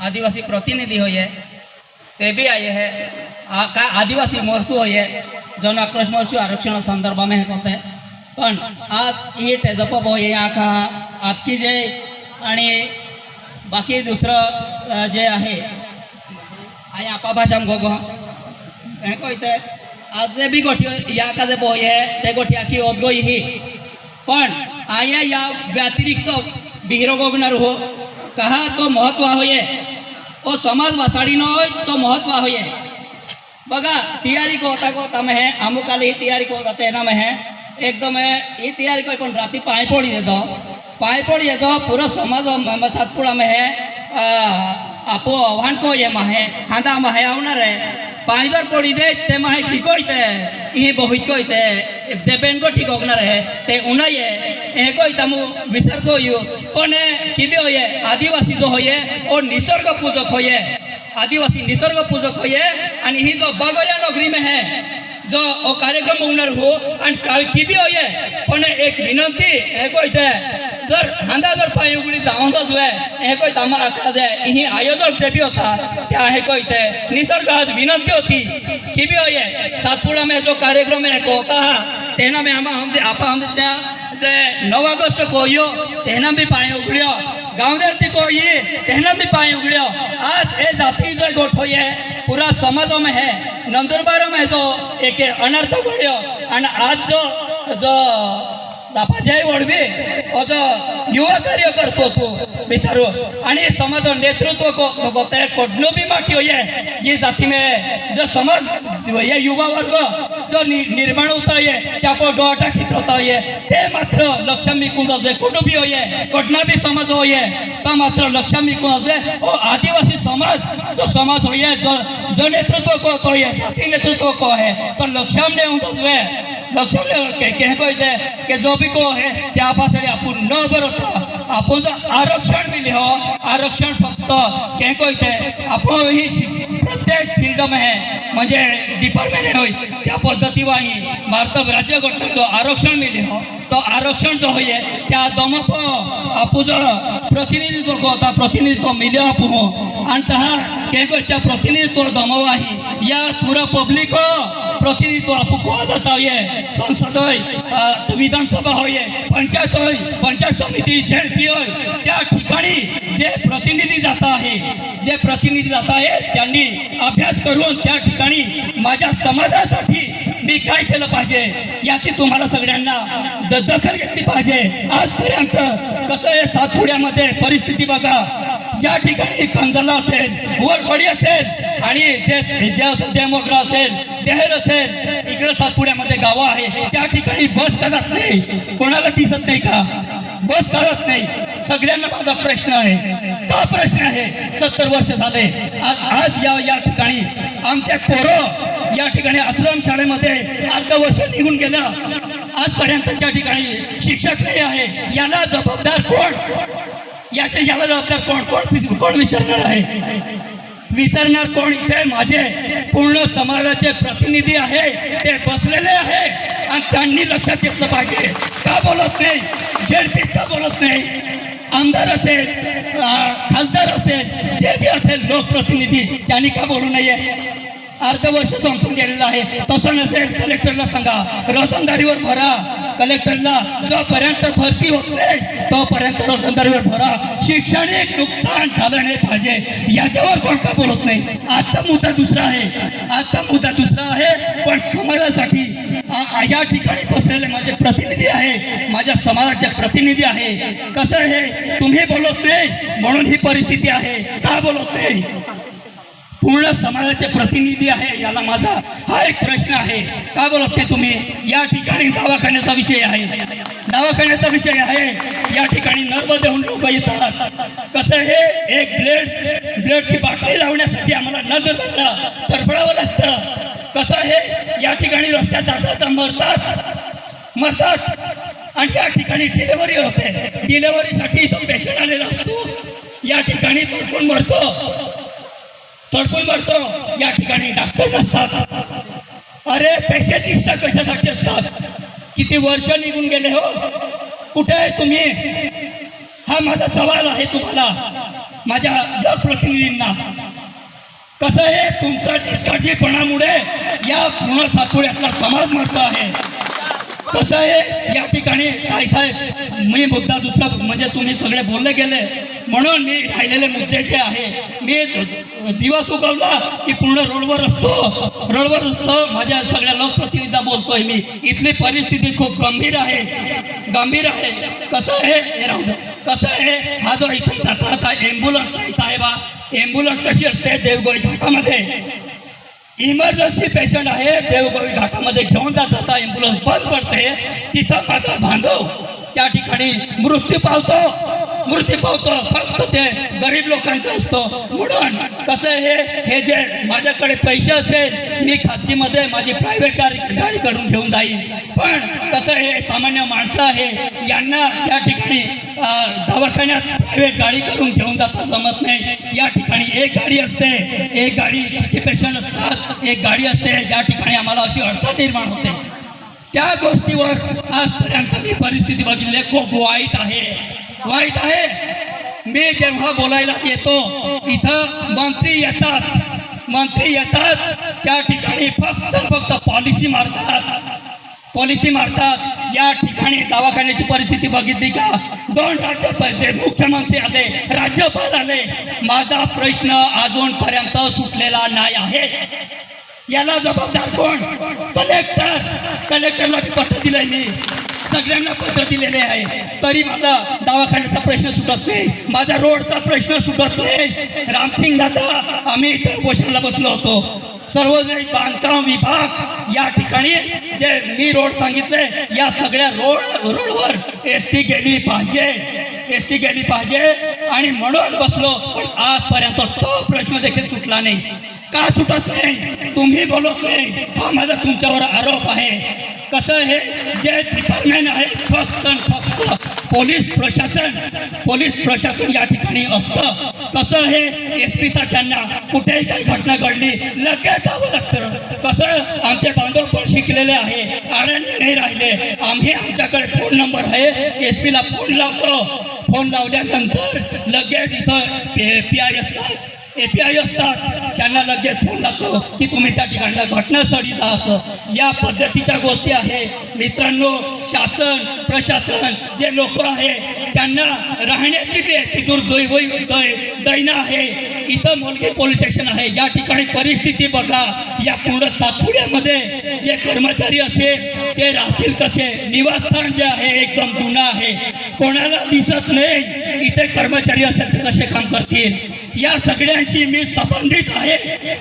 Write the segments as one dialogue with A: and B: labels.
A: आदिवासी प्रतिनिधि है ते भी आए हैं। का आदिवासी मोर्चू है जन आक्रोश मोर्चू आरक्षण संदर्भ में हे करते पण, आज ही तेजप होय आका आपकी जे बाकी दुसरं जे आहे आणि आपा भाषा गोगो, हे कळते आज जे बी गोठी या का जे आहे ते गोठी आखी ओदगोई ही। पण, आया या व्यतिरिक्त बिहिरो गोगणार हो कहा तो महत्त्व होये ओ समाज वासाडीनो तो महत्त्व होये बघा तयारी को होता को होता में है अमुक आले ही तयारी को होता तेना में है एकदम है ही तयारी को पण राती पाय पोड़ी दे दो पाय पोड़ी दे दो पूरा समाज म- सातपुड़ा में है आ, आपो आव्हान को ये माहे हांदा माहे आवणार है पाय को ठीक होगणार है ते उनाय हे कोई तमु विसर्ग होयो किबे होये आदिवासी जो होये ओ निसर्ग पूजक होये आदिवासी निसर्ग पूजक होये आणि ही जो बागोल्या नगरी में है जो ओ कार्यक्रम होणार हो आणि काल किबी होये पण एक विनंती हे कोइते जर हांदा जर पाय उगडी जाऊन जो है हे कोई तमा आकाज है ही आयोजक जे भी होता त्या हे कोइते निसर्ग आज विनंती होती किबी होये सातपुड़ा में जो कार्यक्रम है को होता हा में हम हम आपा हम त्या जे नऊ ऑगस्ट को यो तेना भी पाय उगड्यो गावदेरती को ये तेना भी पाय उगड्यो आज ए जाती जो गोठ होये पूरा समाज में है नंदुरबार में जो एक अनर्थ घड्यो हो तू आणि समाज नेतृत्व को ते कोडनो ये जाती में जो समाज ये युवा वर्ग, जो निर्माण होता है पर डोटा होता है ते मात्र लक्ष्मी कुंज भी समाज तो मात्र लक्ष्मी कुंज आदिवासी समाज. जो समाज होये जो जो नेतृत्व को तो ये जाती नेतृत्व को है तो लक्ष्मी ने उंच लक्ष्मी के के जो भी को है त्या पासडी आपण न बरोता आपण जर आरक्षण दिले हो आरक्षण फक्त के कहते आपण ही प्रत्येक फील्ड में है. म्हणजे डिपार्टमेंट होय. त्या पद्धती वाही भारत राज्य घटनेचं आरक्षण मिले हो तो आरक्षण जो होय त्या दमप आपू जो प्रतिनिधित्व करता प्रतिनिधित्व मिले आपू हो आणि तहा के त्या प्रतिनिधित्व दमवाही या पुरा पब्लिक हो. आपू को जाता ये संसद होय अ, विधानसभा होय पंचायत होय पंचायत समिती झेडपी होय त्या ठिकाणी जे प्रतिनिधी जात आहे जे प्रतिनिधी जात आहे त्यांनी अभ्यास करून त्या ठिकाणी माझ्या समाजासाठी मी काय केलं पाहिजे याची तुम्हाला सगळ्यांना द- दखल घेतली पाहिजे. आजपर्यंत कसं आहे सातपुड्यामध्ये परिस्थिती बघा. ज्या ठिकाणी कंजला असेल वरफडी असेल आणि जे जे असेल असेल देहर असेल इकडे सातपुड्यामध्ये गावं आहे त्या ठिकाणी बस करत नाही. कोणाला दिसत नाही का? बस करत नाही. सगळ्यांना माझा प्रश्न आहे. का प्रश्न आहे? सत्तर वर्ष झाले. आज आज या या ठिकाणी आमच्या पोरं या ठिकाणी आश्रम शाळेमध्ये अर्ध वर्ष निघून गेलं. आजपर्यंत त्या ठिकाणी शिक्षक नाही आहे. याला जबाबदार कोण? याच्या याला जबाबदार कोण? कोण कोण विचारणार आहे? विचारणार कोण इथे? माझे पूर्ण समाजाचे प्रतिनिधी आहे. ते बसलेले आहे. आणि त्यांनी लक्षात घेतलं पाहिजे. का बोलत नाही? झेडपीत का बोलत नाही. आमदार असेल खासदार असेल जे बी असेल लोकप्रतिनिधी त्यांनी का बोलू नये? अर्ध वर्ष संपून गेलेलं आहे. तसं नसेल कलेक्टरला सांगा. रोजंदारीवर भरा. कलेक्टरला जोपर्यंत भरती होत नाही तोपर्यंत रोजंदारीवर भरा. शैक्षणिक नुकसान झालं नाही पाहिजे. याच्यावर कोण का बोलत नाही? आजचा मुद्दा दुसरा आहे. आजचा मुद्दा दुसरा आहे पण समाजासाठी. या ठिकाणी बसलेले माझे प्रतिनिधी आहे. माझ्या समाजाचे प्रतिनिधी आहे. कसं आहे? तुम्ही बोलत नाही म्हणून ही परिस्थिती आहे. का बोलत नाही? पूर्ण समाजाचे प्रतिनिधी आहे याला माझा हा एक प्रश्न आहे. का बोलत ते तुम्ही? या ठिकाणी दवाखान्याचा विषय आहे. दवाखान्याचा विषय आहे. या ठिकाणी नर्मदेहून लोक येतात. कसं हे एक ब्लेड ब्लेडची बाटली लावण्यासाठी आम्हाला नजरला तरफडावं लागतं. कसं हे या ठिकाणी रस्त्यात जातात मरतात. मरतात. आणि या ठिकाणी डिलेवरी होते. डिलेवरीसाठी तो पेशंट आलेला असतो. या ठिकाणी तुटून मरतो? तडपून मरतो. या ठिकाणी डॉक्टर नसतात अरे पेशंटिस्ट कशासाठी असतात? किती वर्ष निघून गेले हो? कुठे आहे तुम्ही? हा माझा सवाल आहे तुम्हाला.
B: माझ्या लोकप्रतिनिधींना. कसं आहे तुमच्या निष्काळजीपणामुळे या पूर्ण सातोड्यातला समाज मरतो आहे? कसं आहे? या ठिकाणी काय साहेब मी मुद्दा दुसरा म्हणजे तुम्ही सगळे बोलले गेले. म्हणून मी राहिलेले मुद्दे जे आहे मी दिवस उगवला की पूर्ण रोडवर असतो. रोडवर असतो माझ्या सगळ्या लोकप्रतिनिधी बोलतोय मी. इथली परिस्थिती खूप गंभीर आहे. गंभीर आहे. कसं आहे? हे कसं आहे? हा जो इथे जाता ॲम्ब्युलन्स नाही साहेबा. ॲम्ब्युलन्स कशी असते? देवगोई घाटामध्ये. इमर्जन्सी पेशंट आहे. देवगवी घाटामध्ये घेऊन जात जाता एम्ब्युलन्स बंद पडते. तिथं माझा बांधव त्या ठिकाणी मृत्यू पावतो. मृत्यू पावतो. फक्त ते गरीब लोकांचं असतो. म्हणून कसं हे? हे जे माझ्याकडे पैसे असेल मी खाजगीमध्ये माझी प्रायव्हेट गाडी गाडी करून घेऊन जाईन. पण कसं हे सामान्य माणसं आहे. यांना त्या ठिकाणी दवाखान्यात प्रायव्हेट गाडी करून घेऊन जाता जमत नाही. या ठिकाणी एक गाडी असते. एक गाडी किती पेशंट असतात? एक गाडी असते. या ठिकाणी आम्हाला अशी अडचण निर्माण होते. त्या गोष्टीवर आजपर्यंत मी परिस्थिती बघितली. खूप वाईट आहे. वाईट आहे. मी जेव्हा बोलायला येतो इथं मंत्री येतात. मंत्री येतात. त्या ठिकाणी फक्त फक्त पॉलिसी मारतात. पॉलिसी मारतात. या ठिकाणी दवाखान्याची परिस्थिती बघितली का? दोन राज्य मुख्यमंत्री आले राज्यपाल आले. माझा प्रश्न अजूनपर्यंत सुटलेला नाही आहे. याला जबाबदार कोण? कलेक्टर. कलेक्टरला पत्र दिलंय मी. सगळ्यांना पत्र दिलेले आहे. तरी माझा दवाखान्याचा प्रश्न सुटत नाही. माझा रोडचा प्रश्न सुटत नाही. रामसिंग दादा आम्ही इथे उपोषणाला बसलो होतो. सर्वजण बांधकाम विभाग या ठिकाणी जे मी रोड सांगितले या सगळ्या रोड रोडवर एस टी गेली पाहिजे एस टी गेली पाहिजे. आणि म्हणून बसलो पण आजपर्यंत तो प्रश्न देखील सुटला नाही. का सुटत नाही? तुम्ही बोलत नाही. हा माझा तुमच्यावर आरोप आहे. कसं हे जे डिपार्टमेंट आहे फक्त फक्त पोलीस प्रशासन पोलीस प्रशासन या ठिकाणी असतं. कसं हे एस पी त्यांना कुठेही काही घटना घडली लगेच जावं लागतं. कसं? आमचे बांधव पण शिकलेले आहे. अडाणी नाही राहिले. आम्ही आमच्याकडे फोन नंबर आहे. एस पीला फोन लावतो. फोन लावल्यानंतर लगेच इथं पी आय असतात. ए पी आय असतात. त्यांना लगेच फोन लागतो की तुम्ही त्या ठिकाणला घटनास्थळी जा असं. या पद्धतीच्या गोष्टी आहे. मित्रांनो शासन प्रशासन जे लोक आहे त्यांना राहण्याची बी तिथून दुर्दैवी दै दैना आहे. इथं मोलगी पोलीस स्टेशन आहे. या ठिकाणी परिस्थिती बघा. या पूर्ण सातपुड्यामध्ये जे कर्मचारी असेल ते राहतील कसे? निवासस्थान जे आहे एकदम जुना आहे. कोणाला दिसत नाही इथे कर्मचारी असतात ते कसे काम करतील? या सगळ्यांशी मी संबंधित आहे.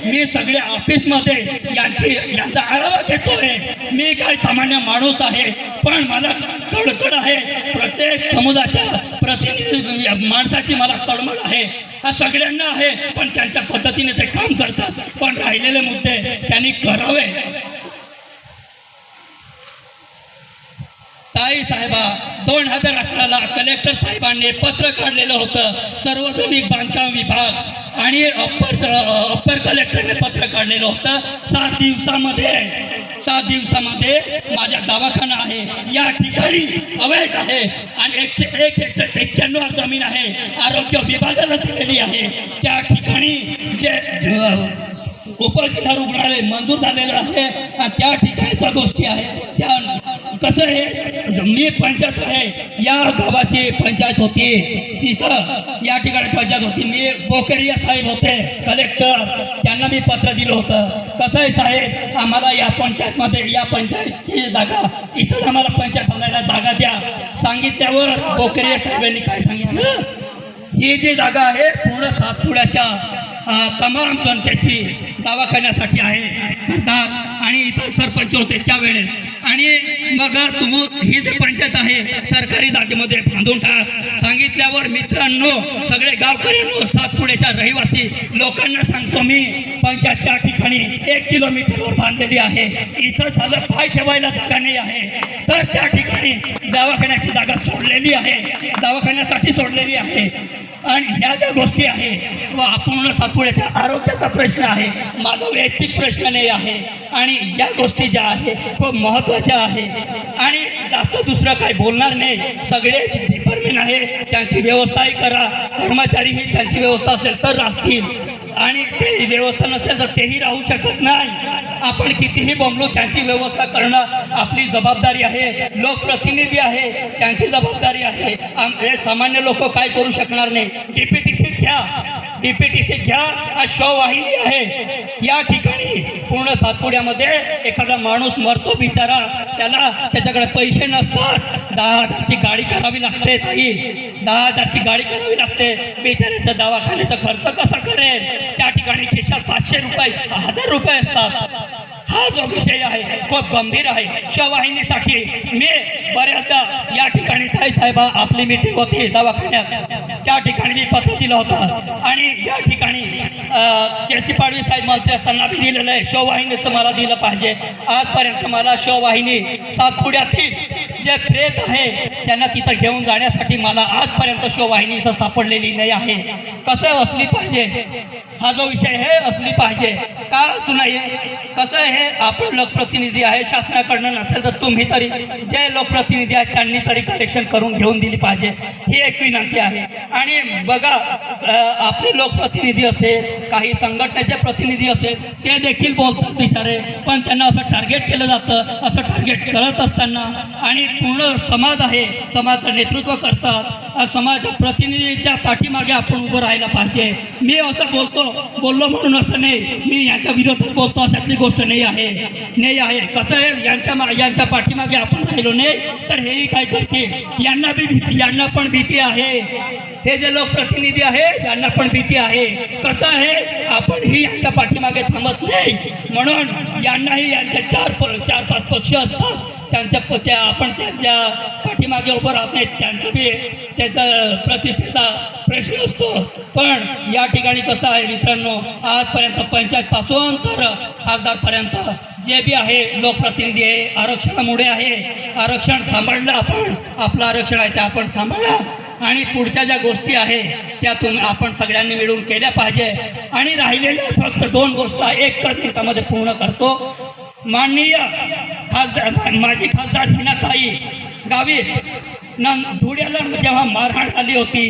B: मी सगळ्या ऑफिसमध्ये यांची यांचा आढावा घेतोय. मी काय सामान्य माणूस आहे पण मला कळकळ आहे. प्रत्येक समुदायाच्या प्रतिनिधी माणसाची मला तळमळ आहे. हा सगळ्यांना आहे पण त्यांच्या पद्धतीने ते काम करतात. पण राहिलेले मुद्दे त्यांनी करावे. ताई साहेबा दोन हजार अकराला कलेक्टर साहेबांनी पत्र काढलेलं होतं. सार्वजनिक बांधकाम विभाग आणि अप्पर अप्पर कलेक्टरने पत्र काढलेलं होतं. सात दिवसामध्ये. सात दिवसामध्ये माझ्या दवाखाना आहे. या ठिकाणी अवैध आहे. आणि एकशे एक हेक्टर एक्क्याण्णव जमीन आहे. आरोग्य विभागाला दिलेली आहे. त्या ठिकाणी जे उपजिल्हा रुग्णालय मंजूर झालेलं आहे. आणि त्या ठिकाणच्या गोष्टी आहे. त्या कसं आहे? मी पंचायत आहे या गावाची पंचायत होती. इथं या ठिकाणी पंचायत होती. मी बोकरिया साहेब होते कलेक्टर त्यांना मी पत्र दिलं होतं. कसं आहे साहेब? आम्हाला या पंचायतमध्ये या पंचायतची जागा इथंच आम्हाला पंचायत बनायला जागा द्या. सांगितल्यावर बोकरिया साहेबांनी काय सांगितलं? ही जी जागा आहे पूर्ण सातपुड्याच्या तमाम जनतेची दवाखान्यासाठी आहे सरदार. आणि इतर सरपंच होते त्यावेळेस. आणि मग तुम्ही ही जी पंचायत आहे सरकारी जागेमध्ये बांधून टाक. सांगितल्यावर मित्रांनो सगळे गावकऱ्यांनो सातपुड्याच्या रहिवासी लोकांना सांगतो मी पंचायत त्या ठिकाणी एक किलोमीटरवर बांधलेली आहे. इथं झालं पाय ठेवायला जागा नाही आहे. तर त्या ठिकाणी दवाखान्याची जागा सोडलेली आहे. दवाखान्यासाठी सोडलेली आहे. आणि ह्या ज्या गोष्टी आहे व अपूर्ण सातपुड्याच्या आरोग्याचा प्रश्न आहे माझा वैयक्तिक प्रश्न नाही आहे. आणि या गोष्टी ज्या आहे खूप महत्त्वाच्या आहे. आणि जास्त दुसरं काही बोलणार नाही. सगळे डिपार्टमेंट आहे त्यांची व्यवस्थाही करा. कर्मचारीही त्यांची व्यवस्था असेल तर राहतील. आणि ते व्यवस्था नसेल तर तेही राहू शकत नाही. आपण कितीही बोंबलो त्यांची व्यवस्था करणं आपली जबाबदारी आहे. लोकप्रतिनिधी आहे त्यांची जबाबदारी आहे. आम हे सामान्य लोक काय करू शकणार नाही. डीपीटीसी डीपीटीसी घ्या आज शववाहिनी आहे. या ठिकाणी पूर्ण सातपुड्यामध्ये एखादा माणूस मरतो बिचारा त्याला त्याच्याकडे पैसे नसतात. दहा हजारची गाडी करावी लागते ताई. दहा हजारची गाडी करावी लागते. बिचाऱ्याचा दवाखान्याचा खर्च कसा करेल? त्या ठिकाणी खिशात पाचशे रुपये हजार रुपये असतात. हा जो विषय आहे तो गंभीर आहे. शवाहिनीसाठी मी बऱ्याचदा या ठिकाणी ताई साहेबा आपली मीटिंग होती दवाखान्यात त्या ठिकाणी मी पत्र दिलं होतं. आणि या ठिकाणी केसी पाडवी साहेब मंत्री असताना मी दिलेलं आहे शववाहिनीचं मला दिलं पाहिजे. आजपर्यंत मला शववाहिनी सातपुड्यातील जे प्रेत आहे त्यांना तिथं घेऊन जाण्यासाठी मला आजपर्यंत शोवाहिनी इथं सापडलेली नाही आहे. कसं असली पाहिजे? हा जो विषय आहे असली पाहिजे. का असू नये? कसं आहे? आपण लोकप्रतिनिधी आहे शासनाकडनं नसेल तर तुम्ही तरी जे लोकप्रतिनिधी आहेत त्यांनी तरी कलेक्शन करून घेऊन दिली पाहिजे. ही एक विनंती आहे. आणि बघा आपले लोकप्रतिनिधी असेल काही संघटनेचे प्रतिनिधी असेल ते देखील बोलतात बिचारे. पण त्यांना असं टार्गेट केलं जातं असं टार्गेट करत असताना आणि पूर्ण समाज आहे. समाजाचं नेतृत्व करतात. समाज प्रतिनिधीच्या पाठीमागे आपण उभं राहायला पाहिजे. मी असं बोलतो बोललो म्हणून असं नाही. मी यांच्या विरोधात बोलतो अशातली गोष्ट नाही आहे. नाही आहे. कसं आहे? यांच्या यांच्या पाठीमागे आपण राहिलो नाही तर हेही काय करते यांना बी भीती यांना पण भीती आहे. हे जे लोकप्रतिनिधी आहे यांना पण भीती आहे. कसं आहे? आपण ही यांच्या पाठीमागे थांबत नाही. म्हणून यांनाही यांचे चार चार पाच पक्ष असतात. त्यांच्या प- त्या आपण त्यांच्या पाठीमागे उभं राहत नाहीत. त्यांचं बी त्याचा प्रतिष्ठेचा प्रश्न असतो. पण या ठिकाणी कसं आहे मित्रांनो आजपर्यंत पंचायतपासून तर खासदारपर्यंत जे बी आहे लोकप्रतिनिधी आहे आरक्षणामुळे आहे. आरक्षण सांभाळलं आपण. आपलं आरक्षण आहे ते आपण सांभाळलं. आणि पुढच्या ज्या गोष्टी आहे त्या तुम्ही आपण सगळ्यांनी मिळून केल्या पाहिजे. आणि राहिलेल्या फक्त दोन गोष्ट एक मिनिटामध्ये पूर्ण करतो. माननीय खासदार माजी खासदार हिनाताई. गावी न धुळ्याला जेव्हा मारहाण झाली होती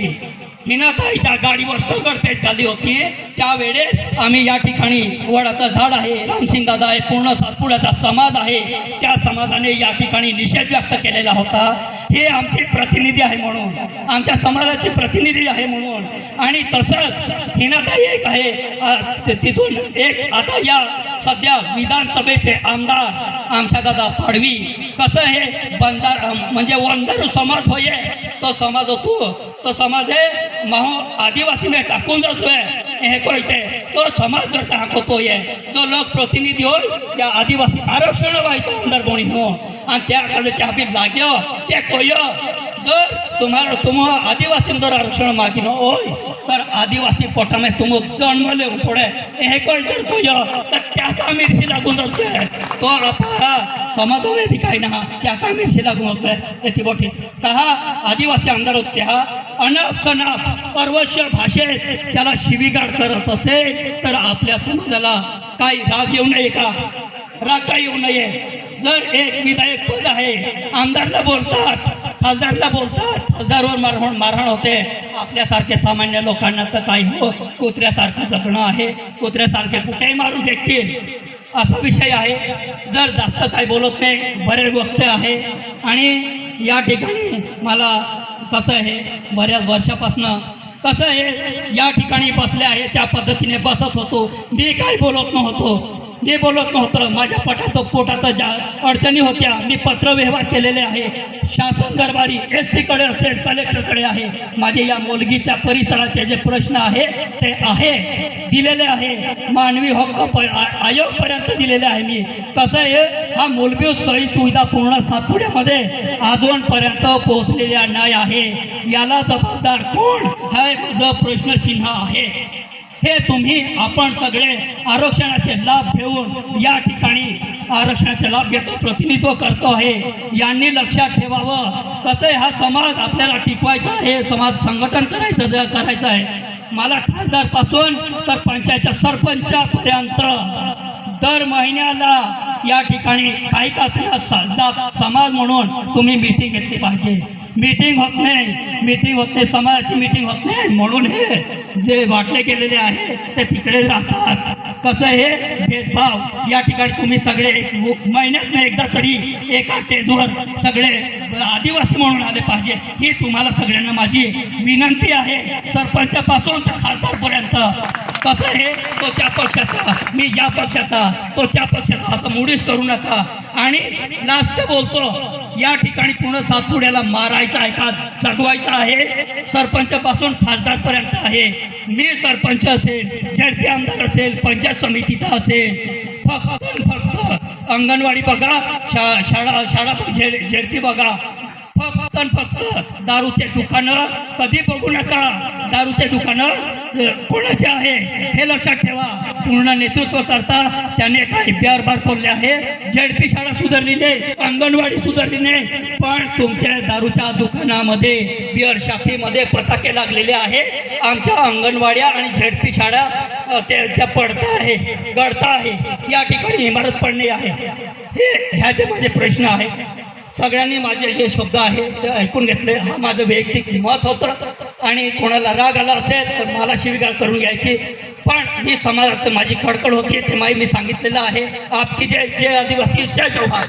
B: हिनाताईच्या गाडीवर दगडफेक झाली होती त्यावेळेस आम्ही या ठिकाणी वडाचं झाड आहे रामसिंग दादा आहे पूर्ण सातपुड्याचा समाज आहे. त्या समाजाने या ठिकाणी निषेध व्यक्त केलेला होता. हे आमचे प्रतिनिधी आहे म्हणून आमच्या समाजाचे प्रतिनिधी आहे म्हणून. आणि तसंच हिनाताई एक आहे तिथून एक आता या सध्या विधानसभेचे आमदार आमच्या दादा पाडवी कसं हे बंधार म्हणजे वंधार समाज होय? तो समाज होतो. तो समाज आहे महो आदिवासी में टाकून जातोय. हे कळते तो? समाज जर टाकतोय जो लोकप्रतिनिधी होय त्या आदिवासी आरक्षण व्हायचं आमदार कोणी हो? आणि त्याकडे त्या बी लाग्यो हो. ते कोय? जर तुम्हाला तुम आदिवासी जर आरक्षण मागिन होय तर आदिवासी पोटामे तुम जन्मले पडे हे कळ जर कोय? तर का मिरची लागून असतोय तो आपला समाजाने बी काही ना? त्या का मिरची लागून असतोय येते बोटी. कहा आदिवासी आमदार होत्या. अनाप सनाप भाषेत त्याला शिवीगाड करत असेल तर आपल्या समाजाला काही राग येऊ नये का? राग का येऊ नये? जर एक विधायक पद आहे आमदारला बोलतात. खासदारला बोलतात. खासदारवर मारहाण मारहाण होते. आपल्यासारखे सामान्य लोकांना तर काही हो कुत्र्यासारखं जगणं आहे. कुत्र्यासारखे कुठेही मारून फेकतील. असा विषय आहे. जर जास्त काही बोलत नाही बरेच वक्त आहे. आणि या ठिकाणी मला कसं आहे बऱ्याच वर्षापासनं कसं आहे या ठिकाणी बसले आहे त्या पद्धतीने बसत होतो. मी काय बोलत नव्हतो. मी बोलत नव्हतं. माझ्या पटाचं पोटाचं ज्या अडचणी होत्या मी पत्रव्यवहार केलेले आहे. शासन दरबारी एस सीकडे असेल कलेक्टरकडे आहे. माझे या मुलगीच्या परिसराचे जे प्रश्न आहे ते आहे दिलेले आहे. मानवी हक्क प आयोगपर्यंत दिलेले आहे मी. कसं आहे हा मूलभूत सोयी सुविधा पूर्ण सातपुड्यामध्ये अजूनपर्यंत पोहोचलेल्या नाही आहे. याला जबाबदार कोण? हा माझं प्रश्नचिन्ह आहे. हे तुम्ही आपण सगळे आरक्षणाचे लाभ घेऊन या ठिकाणी आरक्षणाचे लाभ घेतो प्रतिनिधित्व करतो आहे. यांनी लक्षात ठेवावं. कसं आहे हा समाज आपल्याला टिकवायचा आहे समाज संघटन करायचं करायचं आहे. मला खासदारपासून तर पंचायतच्या सरपंचापर्यंत दर महिन्याला या ठिकाणी काही का समाज म्हणून तुम्ही मीटिंग घेतली पाहिजे. मीटिंग होत नाही. मीटिंग होत नाही समाजाची मीटिंग होत नाही. म्हणून हे जे वाटले गेलेले आहे ते तिकडे राहतात. कसं हे भेदभाव. या ठिकाणी तुम्ही सगळे एक महिन्यात एकदा तरी एका टेजवर सगळे आदिवासी म्हणून आले पाहिजे. ही तुम्हाला सगळ्यांना माझी विनंती आहे. सरपंचापासून तर खासदारपर्यंत. कसं आहे? तो त्या पक्षाचा. मी या पक्षाचा. तो त्या पक्षाचा. असं मुडीच करू नका. आणि लास्ट बोलतो. या ठिकाणी पूर्ण सातपुड्याला मारायचं आहे का? जगवायचा आहे. सरपंचापासून खासदारपर्यंत आहे. मी सरपंच असेल झेडपी आमदार असेल पंचायत समितीचा असेल. फक्त फक्त अंगणवाडी बघा शा शाळा शाळा झेड झेडपी बघा. फक्त फक्त दारूचे दुकानं कधी बघू नका. दारूचे दुकानं कोणाचे आहे? हे लक्षात ठेवा. पूर्ण नेतृत्व करता त्याने काही प्यार बार खोलले आहे. झेडपी शाळा सुधारली नाही अंगणवाडी सुधारली नाही पण तुमच्या दारूच्या दुकानामध्ये बिअर शाफीमध्ये पताके लागलेले आहे. आमच्या अंगणवाड्या आणि झेडपी शाळा त्या पडता आहे गडता आहे. या ठिकाणी इमारत पडणे आहे. हे ह्याचे माझे प्रश्न आहे सगळ्यांनी माझे जे शब्द आहे ते ऐकून घेतले. हा माझं वैयक्तिक मत होतं. आणि कोणाला राग आला असेल तर मला शिवीगाळ करून घ्यायची. पण मी समाजात माझी कडकड होती ते माही मी सांगितलेलं आहे. आपकी जय जय आदिवासी जय जवाहर